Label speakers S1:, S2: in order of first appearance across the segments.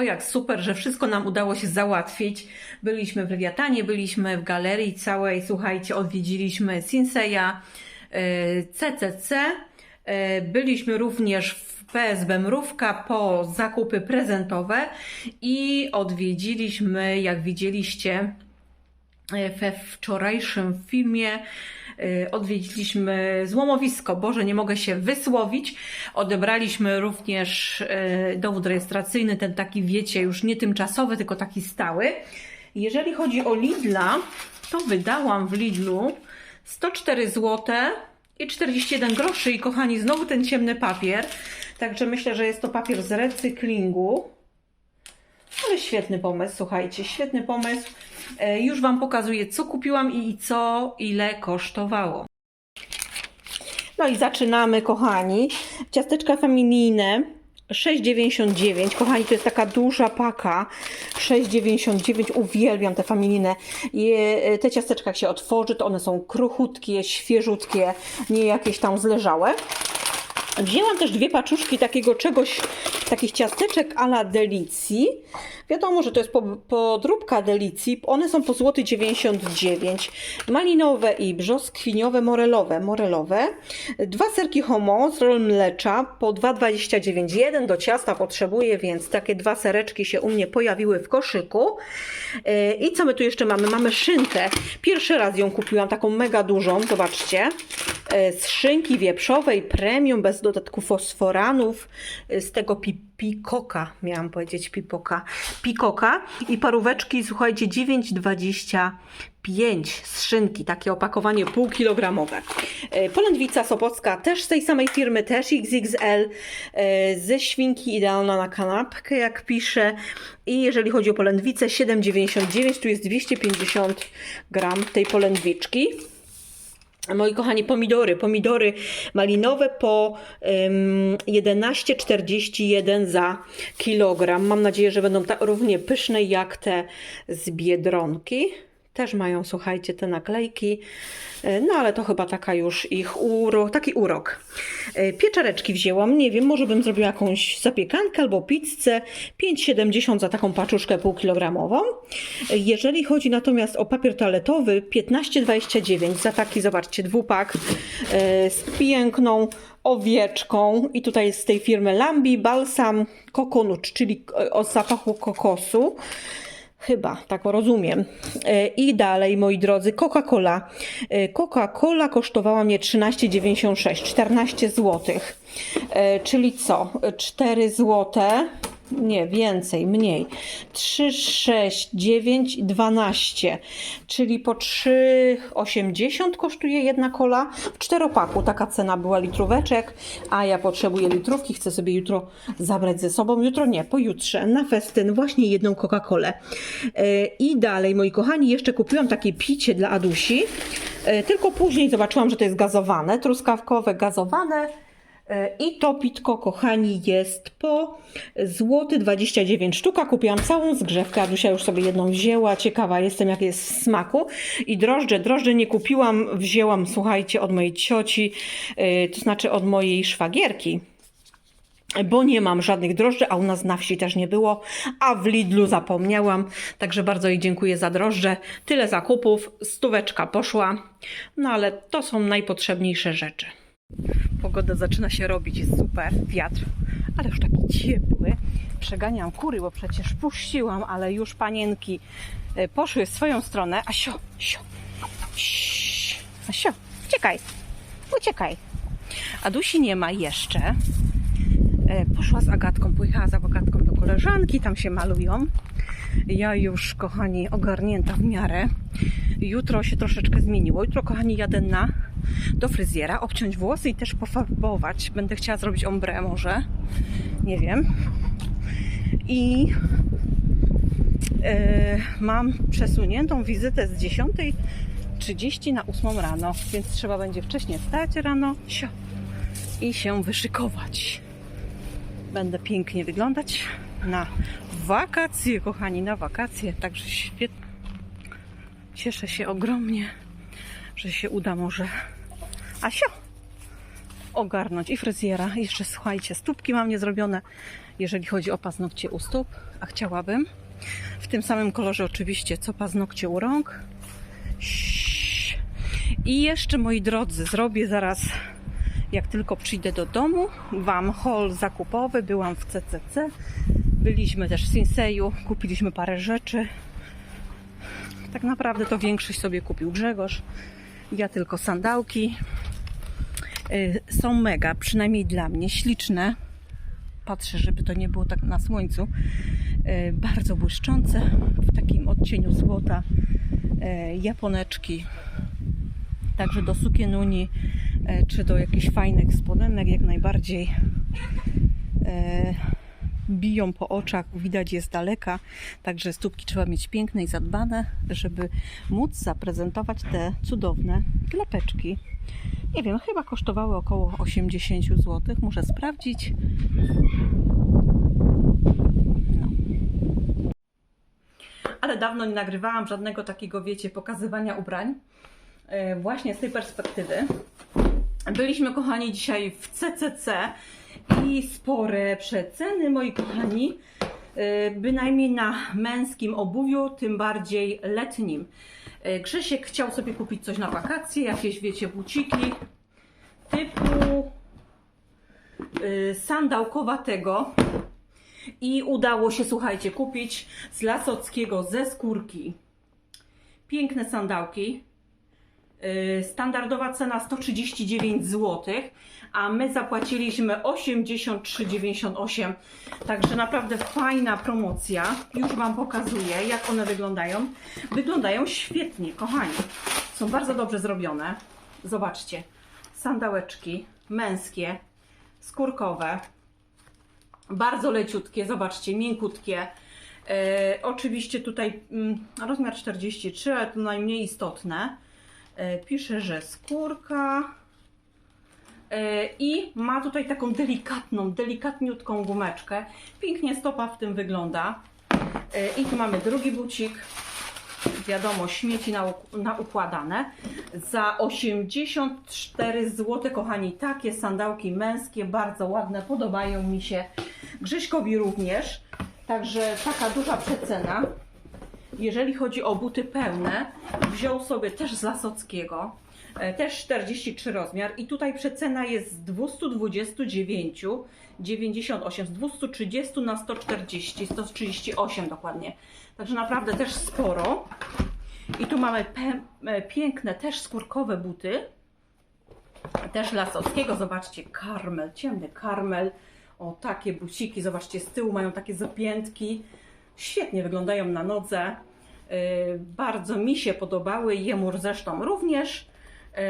S1: O jak super, że wszystko nam udało się załatwić. Byliśmy w Lewiatanie, byliśmy w galerii całej, słuchajcie, odwiedziliśmy Sinseya, CCC, e, byliśmy również w PSB Mrówka po zakupy prezentowe i odwiedziliśmy, jak widzieliście, e, we wczorajszym filmie y, odwiedziliśmy złomowisko. Boże, nie mogę się wysłowić. Odebraliśmy również y, dowód rejestracyjny, ten taki, wiecie, już nie tymczasowy, tylko taki stały. Jeżeli chodzi o Lidla, to wydałam w Lidlu 104 zł i 41 groszy. I kochani, znowu ten ciemny papier. Także myślę, że jest to papier z recyklingu. Ale świetny pomysł, słuchajcie, świetny pomysł. E, Już Wam pokazuję, co kupiłam i co ile kosztowało. No i zaczynamy, kochani. Ciasteczka familijne 6,99. Kochani, to jest taka duża paka. 6,99. Uwielbiam te familijne. Je, te ciasteczka jak się otworzy, to one są kruchutkie, świeżutkie, nie jakieś tam zleżałe. Wzięłam też dwie paczuszki takiego czegoś, takich ciasteczek a la Delicji. Wiadomo, że to jest po- podróbka Delicji. One są po złoty 99. Malinowe i brzoskwiniowe, morelowe. morelowe. Dwa serki homo z rol mlecza po 2,29. Jeden do ciasta potrzebuję, więc takie dwa sereczki się u mnie pojawiły w koszyku. Yy, I co my tu jeszcze mamy? Mamy szynkę. Pierwszy raz ją kupiłam, taką mega dużą, zobaczcie. Yy, Z szynki wieprzowej, premium, bez dodatku fosforanów, yy, z tego pi pikoka, miałam powiedzieć pipoka, pikoka i paróweczki, słuchajcie, 9,25 z szynki, takie opakowanie półkilogramowe. Yy, Polędwica Sopocka, też z tej samej firmy, też XXL, ze świnki idealna na kanapkę, jak pisze. I jeżeli chodzi o polędwicę, 7,99, tu jest 250 gram tej polędwiczki. Moi kochani, pomidory. Pomidory malinowe po ym, 11,41 za kilogram. Mam nadzieję, że będą tak równie pyszne jak te z biedronki. Też mają, słuchajcie, te naklejki. E, No ale to chyba taka już ich urok, taki urok. E, Pieczareczki wzięłam, nie wiem, może bym zrobiła jakąś zapiekankę albo pizzę. 5,70 za taką paczuszkę półkilogramową. E, Jeżeli chodzi natomiast o papier toaletowy, 15,29 za taki, zobaczcie, dwupak z piękną owieczką. I tutaj jest z tej firmy Lambi Balsam Coconut, czyli o zapachu kokosu. Chyba, tak rozumiem. E, I dalej, moi drodzy, Coca-Cola. E, Coca-Cola kosztowała mnie 13,96, 14 zł. Czyli co? 4 złote. Nie, więcej, mniej. 3, 6, 9, 12. Czyli po 3,80 kosztuje jedna kola. W czteropaku taka cena była litróweczek, a ja potrzebuję litrówki. Chcę sobie jutro zabrać ze sobą. Jutro nie, pojutrze na festyn właśnie jedną Coca-Colę. E, I dalej, moi kochani, jeszcze kupiłam takie picie dla Adusi. E, Tylko później zobaczyłam, że to jest gazowane, truskawkowe, gazowane. E, I to pitko, kochani, jest po złoty 29 sztuka. Kupiłam całą zgrzewkę. Adusia już sobie jedną wzięła. Ciekawa jestem, jak jest w smaku. I drożdże, drożdże nie kupiłam. Wzięłam, słuchajcie, od mojej cioci, e, to znaczy od mojej szwagierki bo nie mam żadnych drożdży, a u nas na wsi też nie było, a w Lidlu zapomniałam, także bardzo jej dziękuję za drożdże. Tyle zakupów, stóweczka poszła, no ale to są najpotrzebniejsze rzeczy. Pogoda zaczyna się robić, jest super, wiatr, ale już taki ciepły. Przeganiam kury, bo przecież puściłam, ale już panienki e, poszły w swoją stronę. Asio, sio, Asio, uciekaj, uciekaj. Adusi nie ma jeszcze. E, Poszła z Agatką, pojechała z Agatką do koleżanki, tam się malują. Ja już, kochani, ogarnięta w miarę. Jutro się troszeczkę zmieniło. Jutro, kochani, jadę na, do fryzjera, obciąć włosy i też pofarbować. Będę chciała zrobić ombre może. Nie wiem. I e, mam przesuniętą wizytę z 10.30 na 8 rano, więc trzeba będzie wcześniej wstać rano sio, i się wyszykować będę pięknie wyglądać na wakacje, kochani, na wakacje. Także świetnie. Cieszę się ogromnie, że się uda może. Asio! ogarnąć i fryzjera. Jeszcze słuchajcie, stópki mam niezrobione, jeżeli chodzi o paznokcie u stóp, a chciałabym. W tym samym kolorze oczywiście, co paznokcie u rąk. I jeszcze, moi drodzy, zrobię zaraz, jak tylko przyjdę do domu, Wam haul zakupowy. Byłam w CCC, byliśmy też w Sinseju, kupiliśmy parę rzeczy. Tak naprawdę to większość sobie kupił Grzegorz. Ja tylko sandałki. Y, Są mega, przynajmniej dla mnie, śliczne. Patrzę, żeby to nie było tak na słońcu. Y, Bardzo błyszczące, w takim odcieniu złota. Y, Japoneczki. Także do sukienuni, czy do jakichś fajnych spodenek, jak najbardziej biją po oczach, widać je z daleka. Także stópki trzeba mieć piękne i zadbane, żeby móc zaprezentować te cudowne klapeczki. Nie wiem, chyba kosztowały około 80 zł. Muszę sprawdzić. No. Ale dawno nie nagrywałam żadnego takiego, wiecie, pokazywania ubrań. E, Właśnie z tej perspektywy. Byliśmy, kochani, dzisiaj w CCC i spore przeceny, moi kochani. E, Bynajmniej na męskim obuwiu, tym bardziej letnim. E, Grzesiek chciał sobie kupić coś na wakacje, jakieś, wiecie, buciki typu y, sandałkowatego i udało się, słuchajcie, kupić z Lasockiego ze skórki piękne sandałki. Y, Standardowa cena 139 zł, a my zapłaciliśmy 83,98. Także naprawdę fajna promocja. Już Wam pokazuję, jak one wyglądają. Wyglądają świetnie, kochani. Są bardzo dobrze zrobione. Zobaczcie. Sandałeczki męskie, skórkowe. Bardzo leciutkie, zobaczcie, miękutkie. E, oczywiście tutaj mm, rozmiar 43, ale to najmniej istotne. E, pisze, że skórka. E, I ma tutaj taką delikatną, delikatniutką gumeczkę. Pięknie stopa w tym wygląda. E, I tu mamy drugi bucik. Wiadomo, śmieci na, naukładane. Za 84 zł, kochani, takie sandałki męskie, bardzo ładne, podobają mi się. Grzyśkowi również. Także taka duża przecena. Jeżeli chodzi o buty pełne, wziął sobie też z Lasockiego, e, też 43 rozmiar i tutaj przecena jest z 229 98 z 230 na 140 138 dokładnie. Także naprawdę też sporo. I tu mamy e, piękne też skórkowe buty. Też Lasockiego, zobaczcie, karmel, ciemny karmel. O, takie buciki, zobaczcie, z tyłu mają takie zapiętki. Świetnie wyglądają na nodze. Yy, bardzo mi się podobały, jemu zresztą również. Yy,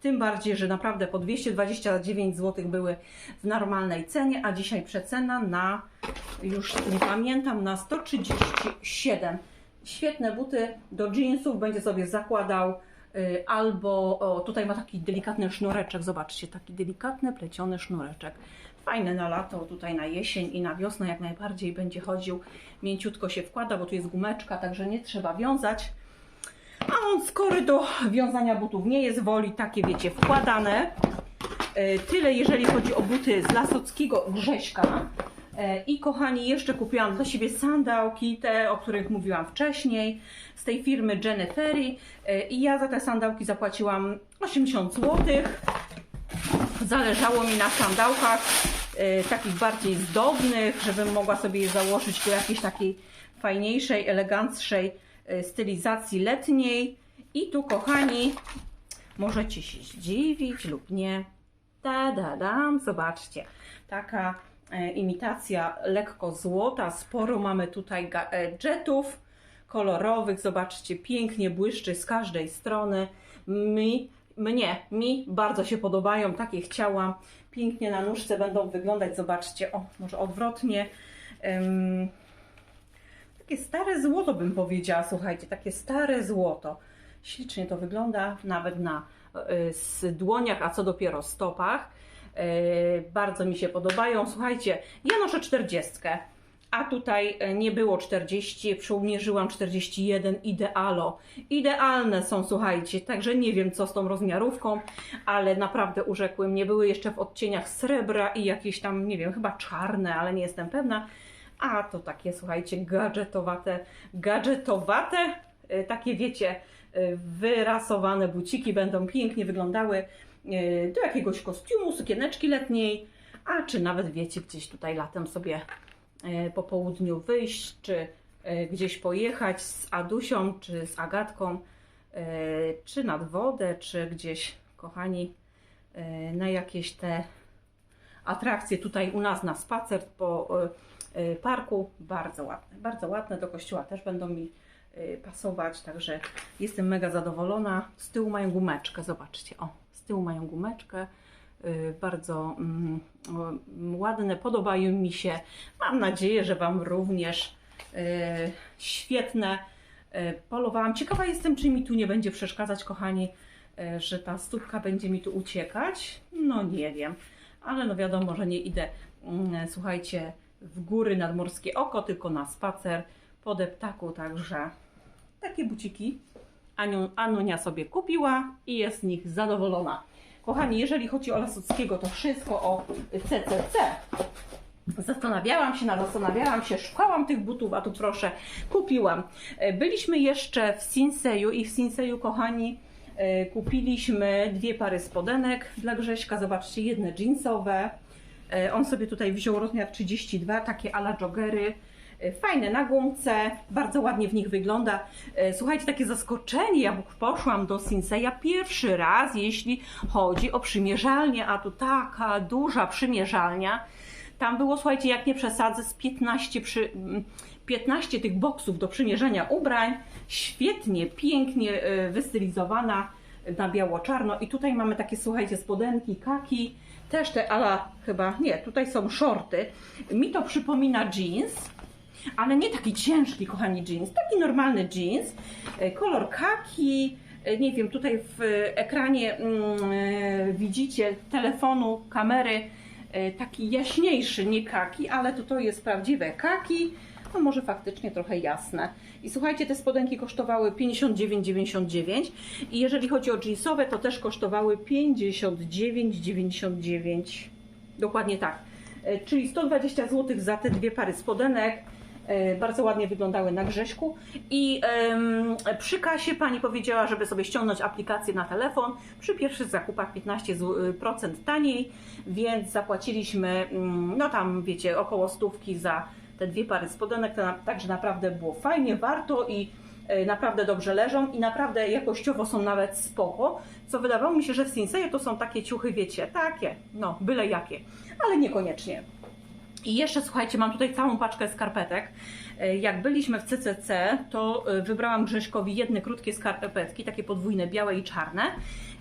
S1: tym bardziej, że naprawdę po 229 zł były w normalnej cenie, a dzisiaj przecena na, już nie pamiętam, na 137. Świetne buty do jeansów, będzie sobie zakładał albo o, tutaj ma taki delikatny sznureczek, zobaczcie, taki delikatny pleciony sznureczek. Fajny na lato, tutaj na jesień i na wiosnę jak najbardziej będzie chodził. Mięciutko się wkłada, bo tu jest gumeczka, także nie trzeba wiązać. A on skory do wiązania butów nie jest, woli takie wiecie wkładane. E, Tyle jeżeli chodzi o buty z Lasockiego Grześka. E, I kochani, jeszcze kupiłam dla siebie sandałki, te o których mówiłam wcześniej, z tej firmy Jennifery. E, I ja za te sandałki zapłaciłam 80 zł. Zależało mi na sandałkach e, takich bardziej zdobnych, żebym mogła sobie je założyć do jakiejś takiej fajniejszej, eleganckiej stylizacji letniej. I tu, kochani, możecie się zdziwić lub nie. Da, da, dam, zobaczcie. Taka imitacja lekko złota. Sporo mamy tutaj ga- e, kolorowych. Zobaczcie, pięknie błyszczy z każdej strony. Mi, mnie, mi bardzo się podobają. Takie chciałam. Pięknie na nóżce będą wyglądać. Zobaczcie, o, może odwrotnie. Em, takie stare złoto bym powiedziała, słuchajcie, takie stare złoto. Ślicznie to wygląda, nawet na y, dłoniach, a co dopiero stopach. Y, Bardzo mi się podobają. Słuchajcie, ja noszę 40, a tutaj e, nie było 40, przymierzyłam 41 idealo. Idealne są, słuchajcie, także nie wiem co z tą rozmiarówką, ale naprawdę urzekły mnie. Były jeszcze w odcieniach srebra i jakieś tam, nie wiem, chyba czarne, ale nie jestem pewna. A to takie, słuchajcie, gadżetowate, gadżetowate, e, takie wiecie, e, wyrasowane buciki będą pięknie wyglądały e, do jakiegoś kostiumu, sukieneczki letniej, a czy nawet wiecie, gdzieś tutaj latem sobie e, po południu wyjść, czy e, gdzieś pojechać z Adusią, czy z Agatką, czy nad wodę, czy gdzieś, kochani, na jakieś te atrakcje tutaj u nas na spacer po parku. Bardzo ładne, bardzo ładne. Do kościoła też będą mi pasować, także jestem mega zadowolona. Z tyłu mają gumeczkę, zobaczcie, o, z tyłu mają gumeczkę. Y, Bardzo mm, ładne, podobają mi się. Mam nadzieję, że Wam również y, świetne y, polowałam. Ciekawa jestem, czy mi tu nie będzie przeszkadzać, kochani, y, że ta stópka będzie mi tu uciekać. No nie wiem, ale no wiadomo, że nie idę, mm, słuchajcie, w góry nad Morskie Oko, tylko na spacer po deptaku, także takie buciki Aniu, Anunia sobie kupiła i jest z nich zadowolona. Kochani, jeżeli chodzi o Lasockiego, to wszystko o CCC. Zastanawiałam się, zastanawiałam się, szukałam tych butów, a tu proszę, kupiłam. E, Byliśmy jeszcze w Sinseju i w Sinseju, kochani, e, kupiliśmy dwie pary spodenek dla Grześka. Zobaczcie, jedne jeansowe. E, On sobie tutaj wziął rozmiar 32, takie ala joggery. E, Fajne na gumce, bardzo ładnie w nich wygląda. E, Słuchajcie, takie zaskoczenie, ja poszłam do Sinseya pierwszy raz, jeśli chodzi o przymierzalnię, a tu taka duża przymierzalnia. Tam było, słuchajcie, jak nie przesadzę, z 15, przy, mm, 15 tych boksów do przymierzenia ubrań. Świetnie, pięknie e, wystylizowana na biało-czarno. I tutaj mamy takie, słuchajcie, spodenki, kaki. Też te ala chyba, nie, tutaj są shorty. Mi to przypomina jeans, ale nie taki ciężki, kochani, jeans. Taki normalny jeans. E, Kolor kaki. E, Nie wiem, tutaj w ekranie mm, e, widzicie telefonu, kamery taki jaśniejszy, nie kaki, ale to to jest prawdziwe kaki. No może faktycznie trochę jasne. I słuchajcie, te spodenki kosztowały 59,99 i jeżeli chodzi o jeansowe, to też kosztowały 59,99. Dokładnie tak. Czyli 120 zł za te dwie pary spodenek. E, Bardzo ładnie wyglądały na Grześku. I przy kasie pani powiedziała, żeby sobie ściągnąć aplikację na telefon. Przy pierwszych zakupach 15% taniej, więc zapłaciliśmy, mm, no tam wiecie, około stówki za te dwie pary spodenek. To na, także naprawdę było fajnie, warto i e, naprawdę dobrze leżą i naprawdę jakościowo są nawet spoko. Co wydawało mi się, że w Sinseju to są takie ciuchy, wiecie, takie, no byle jakie, ale niekoniecznie. I jeszcze słuchajcie, mam tutaj całą paczkę skarpetek. E, Jak byliśmy w CCC, to e, wybrałam Grześkowi jedne krótkie skarpetki, takie podwójne, białe i czarne.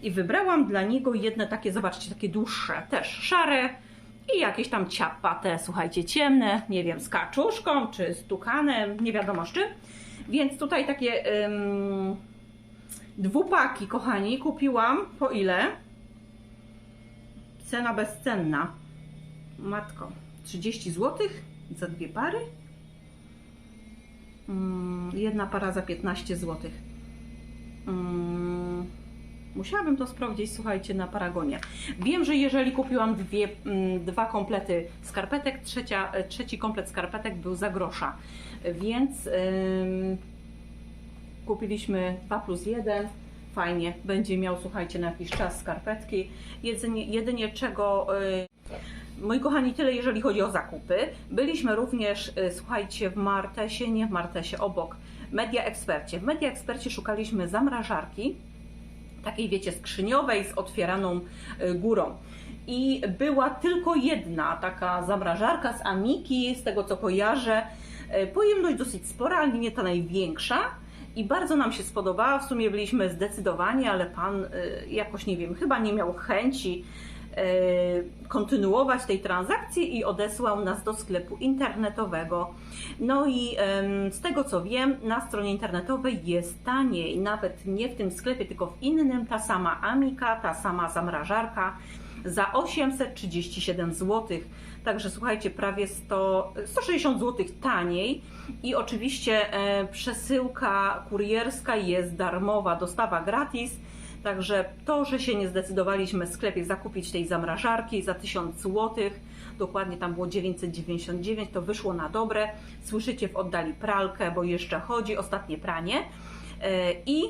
S1: I wybrałam dla niego jedne takie, zobaczcie, takie dłuższe, też szare i jakieś tam ciapate, słuchajcie, ciemne, nie wiem, z kaczuszką czy z tukanem, nie wiadomo z czym. Więc tutaj takie ym, dwupaki, kochani, kupiłam po ile? Cena bezcenna. Matko, 30 zł za dwie pary. Mm, Jedna para za 15 zł. Mm, Musiałabym to sprawdzić, słuchajcie, na Paragonie. Wiem, że jeżeli kupiłam dwie, mm, dwa komplety skarpetek, trzecia, e, trzeci komplet skarpetek był za grosza. Więc kupiliśmy 2 plus 1. Fajnie, będzie miał, słuchajcie, na jakiś czas skarpetki. Jedynie, jedynie czego. y, Moi kochani, tyle jeżeli chodzi o zakupy. Byliśmy również, y, słuchajcie, w Martesie, nie w Martesie, obok Media Ekspercie. W Media Ekspercie szukaliśmy zamrażarki, takiej wiecie, skrzyniowej z otwieraną y, górą. I była tylko jedna taka zamrażarka z Amiki, z tego co kojarzę. Y, Pojemność dosyć spora, ale nie ta największa. I bardzo nam się spodobała. W sumie byliśmy zdecydowani, ale pan jakoś nie wiem, chyba nie miał chęci kontynuować tej transakcji i odesłał nas do sklepu internetowego. No i z tego co wiem, na stronie internetowej jest taniej, nawet nie w tym sklepie, tylko w innym, ta sama Amika, ta sama zamrażarka. za 837 zł. Także słuchajcie, prawie 100, 160 zł taniej i oczywiście e, przesyłka kurierska jest darmowa, dostawa gratis. Także to, że się nie zdecydowaliśmy w sklepie zakupić tej zamrażarki za 1000 zł, dokładnie tam było 999, to wyszło na dobre. Słyszycie w oddali pralkę, bo jeszcze chodzi, ostatnie pranie. E, I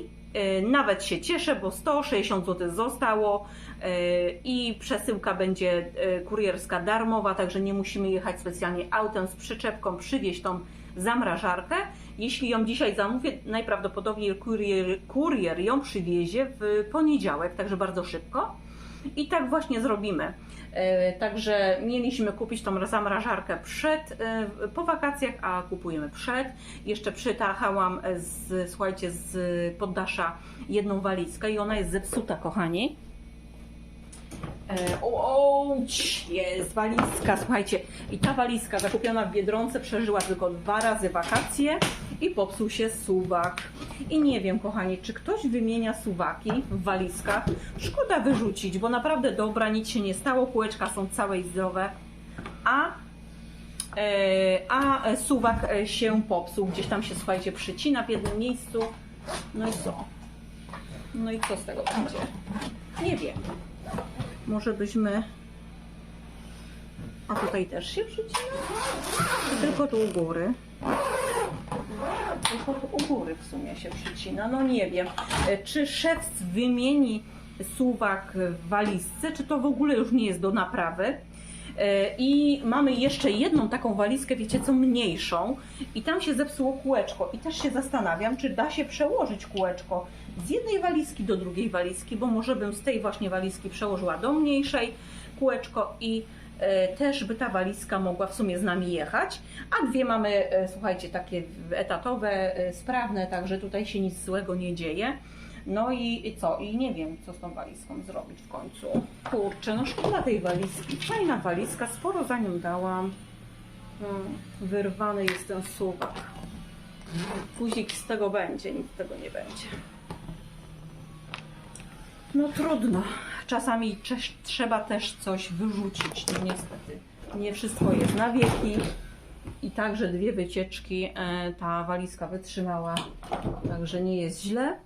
S1: nawet się cieszę, bo 160 zł zostało e, i przesyłka będzie e, kurierska darmowa, także nie musimy jechać specjalnie autem z przyczepką, przywieźć tą zamrażarkę. Jeśli ją dzisiaj zamówię, najprawdopodobniej kurier, kurier ją przywiezie w poniedziałek, także bardzo szybko. I tak właśnie zrobimy. E, Także mieliśmy kupić tą zamrażarkę przed, e, po wakacjach, a kupujemy przed. Jeszcze przytachałam z, słuchajcie, z poddasza jedną walizkę i ona jest zepsuta, kochani. E, O, jest walizka, słuchajcie. I ta walizka zakupiona w Biedronce przeżyła tylko dwa razy wakacje i popsuł się suwak. I nie wiem, kochani, czy ktoś wymienia suwaki w walizkach? Szkoda wyrzucić, bo naprawdę dobra, nic się nie stało, kółeczka są całe i zdrowe. A e, a suwak e, się popsuł, gdzieś tam się, słuchajcie, przycina w jednym miejscu. No i co? No i co z tego będzie? Nie wiem. Może byśmy... A tutaj też się przycina? Tylko tu u góry? Tylko tu u góry w sumie się przycina. No nie wiem. E, Czy szewc wymieni suwak w walizce, czy to w ogóle już nie jest do naprawy? I mamy jeszcze jedną taką walizkę, wiecie co, mniejszą. I tam się zepsuło kółeczko. I też się zastanawiam, czy da się przełożyć kółeczko z jednej walizki do drugiej walizki, bo może bym z tej właśnie walizki przełożyła do mniejszej kółeczko i e, też by ta walizka mogła w sumie z nami jechać, a dwie mamy, e, słuchajcie, takie etatowe, e, sprawne, także tutaj się nic złego nie dzieje. No i, co? I nie wiem, co z tą walizką zrobić w końcu. Kurczę, no szkoda tej walizki. Fajna walizka, sporo za nią dałam. Hmm, wyrwany jest ten suwak. Guzik z tego będzie, nic z tego nie będzie. No trudno. Czasami trzeba też coś wyrzucić. No niestety. Nie wszystko jest na wieki. I także dwie wycieczki e, ta walizka wytrzymała. Także nie jest źle.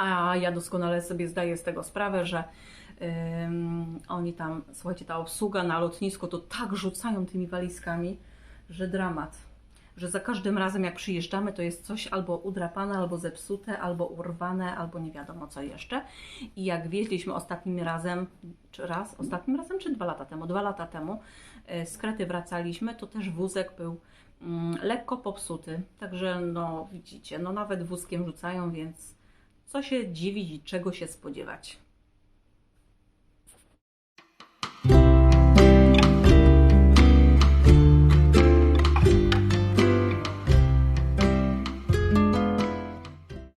S1: A ja doskonale sobie zdaję z tego sprawę, że ym, oni tam, słuchajcie, ta obsługa na lotnisku to tak rzucają tymi walizkami, że dramat. Że za każdym razem, jak przyjeżdżamy, to jest coś albo udrapane, albo zepsute, albo urwane, albo nie wiadomo co jeszcze. I jak wieźliśmy ostatnim razem, czy raz, ostatnim razem, czy dwa lata temu, dwa lata temu, y, z Krety wracaliśmy, to też wózek był mm, lekko popsuty. Także, no widzicie, no nawet wózkiem rzucają, więc co się dziwić i czego się spodziewać.